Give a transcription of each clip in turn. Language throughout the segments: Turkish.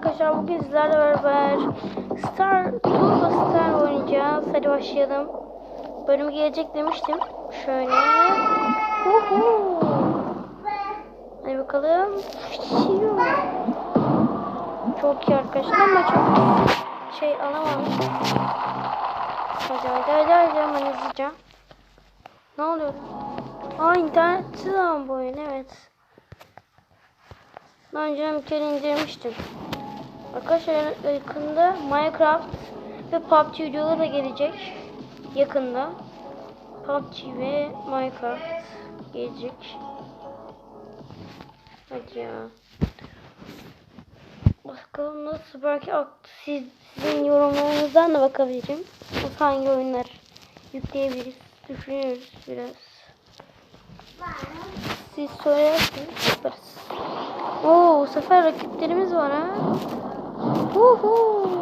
arkadaşlar bugün sizlerle beraber Star Turbo Star oynayacağız. Hadi başlayalım. Bölümü gelecek demiştim. Şöyle. Uhu. Hadi bakalım. Çok iyi arkadaşlar ama çok şey alamamış. Hadi hadi hadi hadi hemen hızlıca. Ne oluyor? Aa internetsiz ama bu oyun evet. Daha önce bir kere indirmiştim. Arkadaşlar yakında Minecraft ve PUBG videoları da gelecek. Yakında. PUBG ve Minecraft gelecek. Hadi ya. Bakalım nasıl belki siz, sizin yorumlarınızdan da bakabilirim. Nasıl hangi oyunlar yükleyebiliriz. Düşünüyoruz biraz. Siz söylerseniz yaparız. Oo, bu sefer rakiplerimiz var ha. Uhu.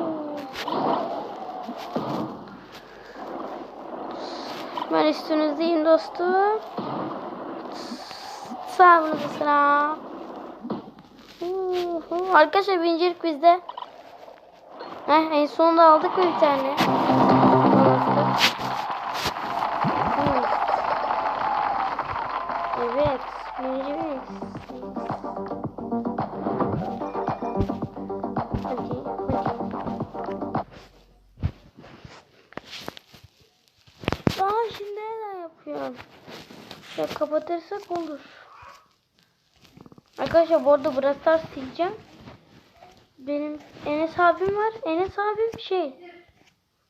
Ben üstünüzdeyim dostum. Sağ olun sıra. Uhu. Arkadaşlar birinci bizde. Heh, en sonunda aldık bir tane? Evet. Birinci yapıyorum? Ya kapatırsak olur. Arkadaşlar bu arada Brawl sileceğim. Benim Enes abim var. Enes abim şey.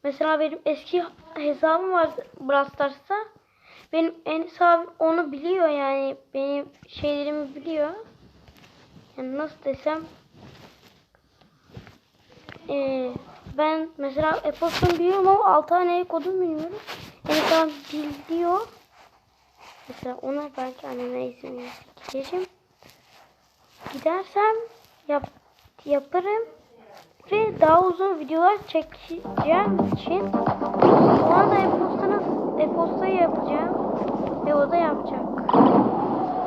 Mesela benim eski hesabım var Brawl. Benim Enes abim onu biliyor yani. Benim şeylerimi biliyor. Yani nasıl desem. Ee, ben mesela e-postunu biliyorum ama 6 tane kodunu bilmiyorum. Enes abim biliyor. Mesela ona belki anneme izin vereceğim. Gidersem yap, yaparım. Ve daha uzun videolar çekeceğim için ona da e-postunu e-postayı yapacağım. Ve o da yapacak.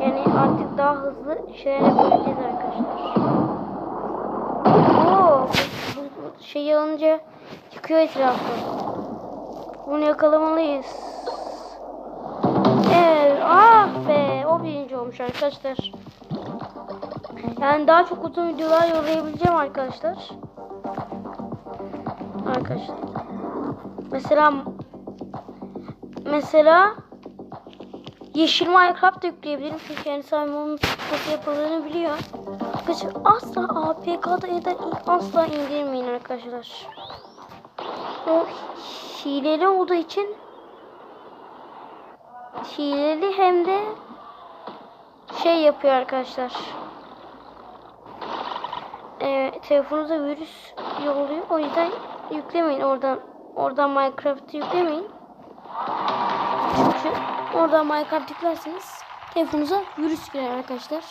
Yani artık daha hızlı şeyler yapabileceğiz arkadaşlar. Oo, şeyi alınca çıkıyor etrafı. Bunu yakalamalıyız. Ah be, o birinci olmuş arkadaşlar. Yani daha çok uzun videolar yollayabileceğim arkadaşlar. Arkadaşlar. Mesela mesela Yeşil Minecraft yükleyebilirim çünkü yani Simon onun nasıl yapıldığını biliyor. Arkadaşlar asla APK'da ya da asla indirmeyin arkadaşlar. O hileli olduğu için hileli hem de şey yapıyor arkadaşlar. Ee, telefonunuza virüs yolluyor. O yüzden yüklemeyin oradan. Oradan Minecraft'ı yüklemeyin. Çünkü oradan Minecraft yüklerseniz telefonunuza virüs girer arkadaşlar.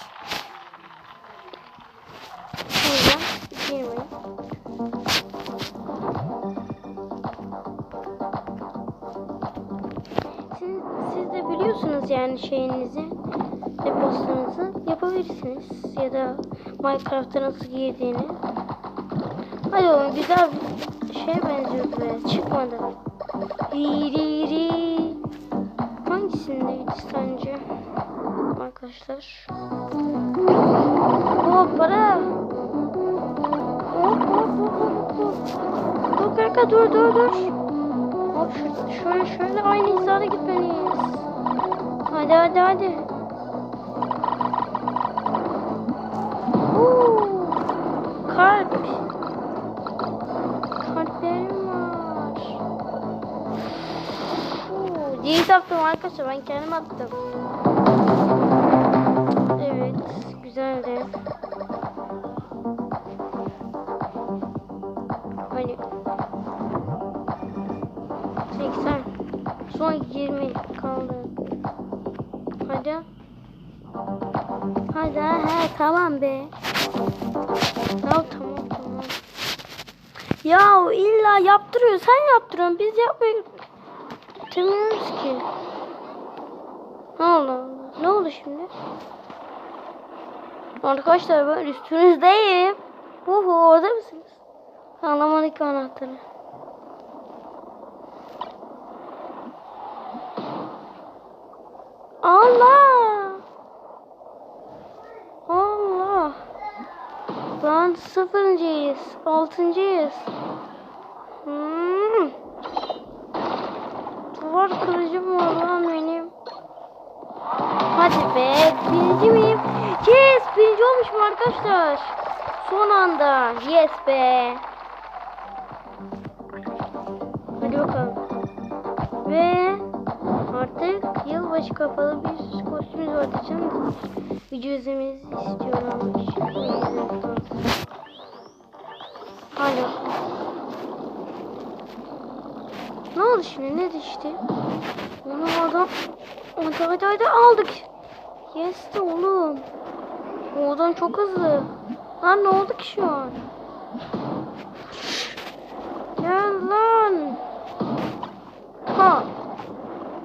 O yüzden girmeyin. Yani şeyinizi, deposunuzu yapabilirsiniz. Ya da Minecraft'a nasıl girdiğini. Hadi oğlum güzel bir şeye benziyordu be. Çıkmadı. Riri. Hangisindeydi sence? Arkadaşlar. Hop para. Hop hop hop hop. Dur kanka dur dur dur. Hop şöyle şöyle aynı hizada gitmeliyiz. Hadi hadi hadi. Oo, kalp. Kalplerim var. Oo, değil attım arkadaşlar ben kendim attım. Evet güzeldi. Hani 80 son 20 Hadi he tamam be. Ya tamam tamam. Ya illa yaptırıyor. Sen yaptırıyorsun. Biz yapmıyoruz. Ki. Ne oldu? Ne oldu şimdi? Arkadaşlar ben üstünüzdeyim. Uhu orada mısınız? Anlamadık anahtarı. Sıfırıncıyız. Altıncıyız. Hmm. Duvar kırıcım var lan benim. Hadi be. Birinci miyim? Yes! Birinci olmuşum arkadaşlar. Son anda. Yes be. Hadi bakalım. Ve artık yılbaşı kapalı bir kostümümüz var diyeceğim. Video izlemenizi istiyorum. Hadi bakalım. Ne oldu şimdi? Ne düştü? Onu adam... Hadi hadi hadi aldık. Yes de oğlum. O adam çok hızlı. Lan ne oldu ki şu an? Gel lan. Ha.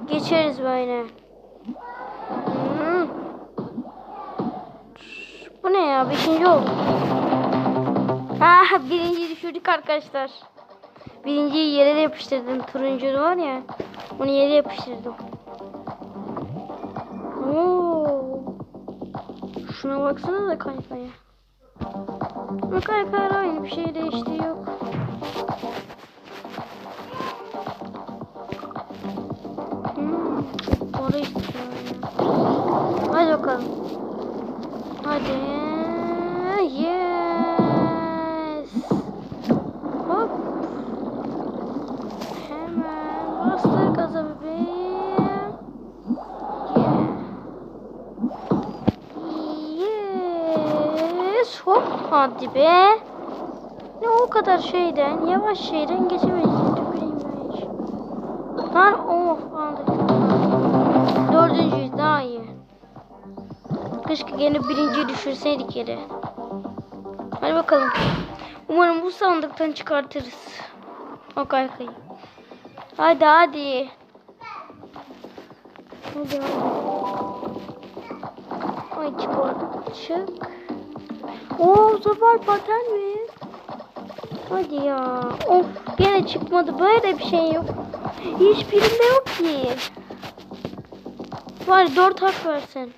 Geçeriz böyle. Hmm. Bu ne ya? Beşinci olduk. Ha, birinci düşürdük arkadaşlar. Birinciyi yere de yapıştırdım. Turuncu var ya. Onu yere yapıştırdım. Oo. Şuna baksana da kayfaya. Bu kayfaya aynı bir şey değişti yok. Hmm. Orayı istiyorum ya. Hadi bakalım. Hadi. Yes. Hop. Hemen gaza bebeğim. Yes. Hop. Hadi be. Ne o kadar şeyden, yavaş şeyden geçemeyiz. Tüküreyim ben hiç. Lan oh aldık. Dördüncüyüz daha iyi. Keşke gene birinciyi düşürseydik yere. Hadi bakalım. Umarım bu sandıktan çıkartırız. O kaykayı. Hadi hadi. Hadi hadi. Ay çık oradan. Çık. Oo bu sefer paten mi? Hadi ya. Of gene çıkmadı. Böyle bir şey yok. Hiçbirinde yok ki. Var dört harf versin.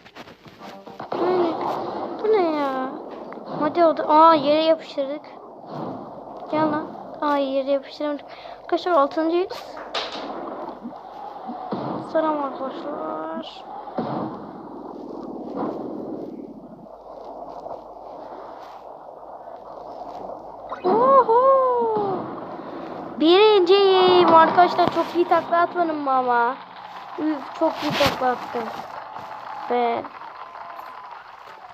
Yani, bu ne ya? Hadi o da. Aa yere yapıştırdık. Gel lan. Aa yere yapıştıramadık. Arkadaşlar altıncıyız. Selam arkadaşlar. Oho! Birinciyim arkadaşlar çok iyi takla atmadım ama? Üf, çok iyi takla attım. Ve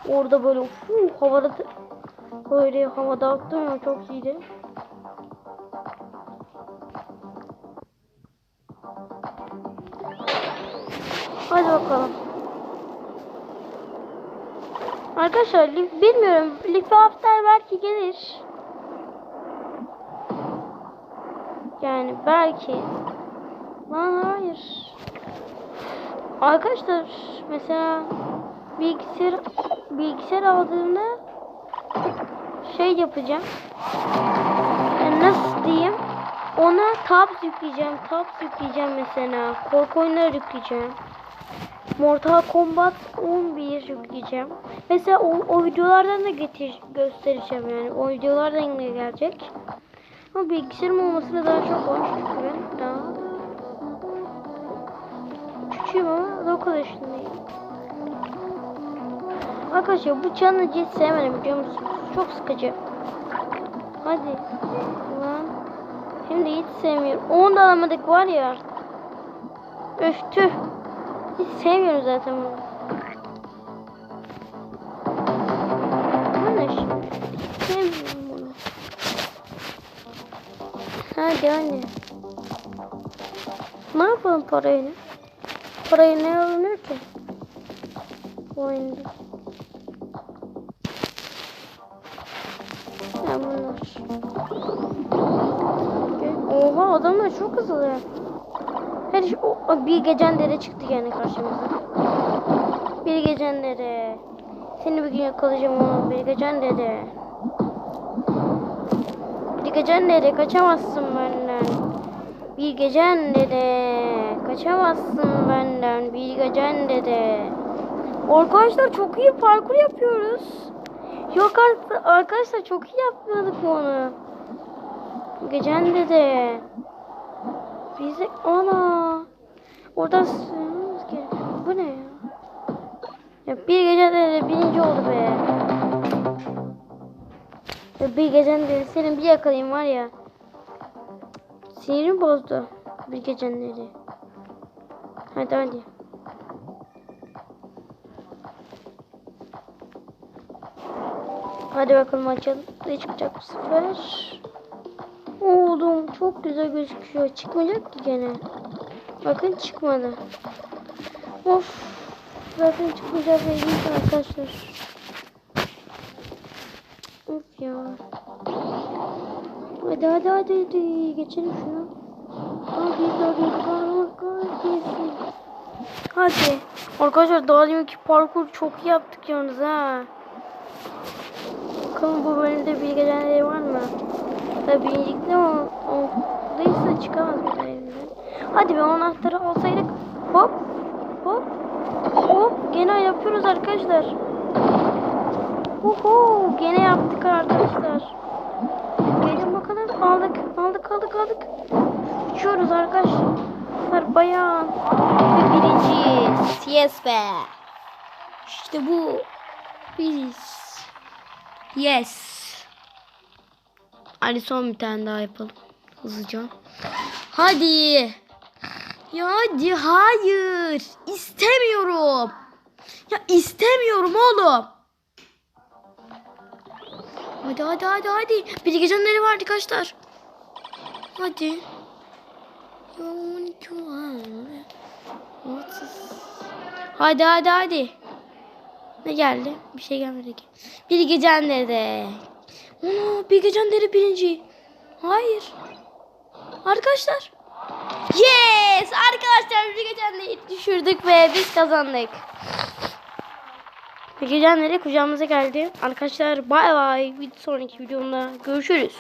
orada böyle uf, havada böyle havada attım ya çok iyiydi. Hadi bakalım. Arkadaşlar bilmiyorum. Life After belki gelir. Yani belki. Lan hayır. Arkadaşlar mesela bilgisayar bilgisayar aldığımda şey yapacağım. Yani nasıl diyeyim? Ona tabs yükleyeceğim. Tabs yükleyeceğim mesela. Korku oyunları yükleyeceğim. Mortal Kombat 11 yükleyeceğim. Mesela o, o videolardan da getir göstereceğim yani. O videolardan da gelecek. Ama bilgisayarım olmasına daha çok var. Çünkü ben daha küçüğüm ama 9 yaşındayım. Arkadaşlar bu challenge'ı hiç sevmedim biliyor musunuz? Çok sıkıcı. Hadi. Lan. De hiç sevmiyorum. Onu da alamadık var ya. Öf tüh. Hiç sevmiyorum zaten bunu. Şimdi? Sevmiyorum bunu. Hadi hadi. Ne yapalım parayla? Parayı ne alınır ki? Bu oyunda. Ya bunlar. Oha adamlar çok hızlı. Her bir gecen dere çıktı yani karşımıza. Bir gecen dere. Seni bir gün yakalayacağım onu bir gecen dere. gecen nereye kaçamazsın benden. Bir gecen de kaçamazsın benden. Bir gecen de. Arkadaşlar çok iyi parkur yapıyoruz. Yok arkadaşlar çok iyi yapıyorduk onu. Gecen de. Bize ana. Oradan sığmamız gerekiyor. Bu ne ya? Ya bir gecede de birinci oldu be. Ya bir gecen de senin bir yakalayayım var ya. Sinirim bozdu. Bir gecenleri. Hadi hadi. Hadi bakalım açalım. Ne çıkacak bu sefer? Oğlum çok güzel gözüküyor. Çıkmayacak ki gene. Bakın çıkmadı. Of. Zaten çıkmayacak belliydi arkadaşlar. Of ya. Hadi hadi hadi, hadi. geçelim şunu. Hadi hadi kahretsin. Hadi. Arkadaşlar daha deminki parkur çok iyi yaptık yalnız ha. Bakalım bu bölümde bilgilenleri var mı? Tabii birincilikte o, o değilse çıkamaz bir elimden. Hadi be anahtarı alsaydık. Hop. Hop. Hop. Gene yapıyoruz arkadaşlar. Oho. Gene yaptık arkadaşlar. Gelin bakalım. Aldık. Aldık aldık aldık. Uçuyoruz arkadaşlar. Bayağı. Ve birinciyiz. Yes be. İşte bu. Biz. Yes. Hadi son bir tane daha yapalım. Hızlıca. Hadi. Ya hadi hayır. İstemiyorum. Ya istemiyorum oğlum. Hadi hadi hadi hadi. Bir geceleri var arkadaşlar. Hadi. Hadi hadi hadi. Ne geldi? Bir şey gelmedi ki. Bir gecen de. Ana bir gecen deri birinci. Hayır. Arkadaşlar. Yes! Arkadaşlar bir gecen düşürdük ve biz kazandık. Bir gecen kucağımıza geldi. Arkadaşlar bay bay. Bir sonraki videomda görüşürüz.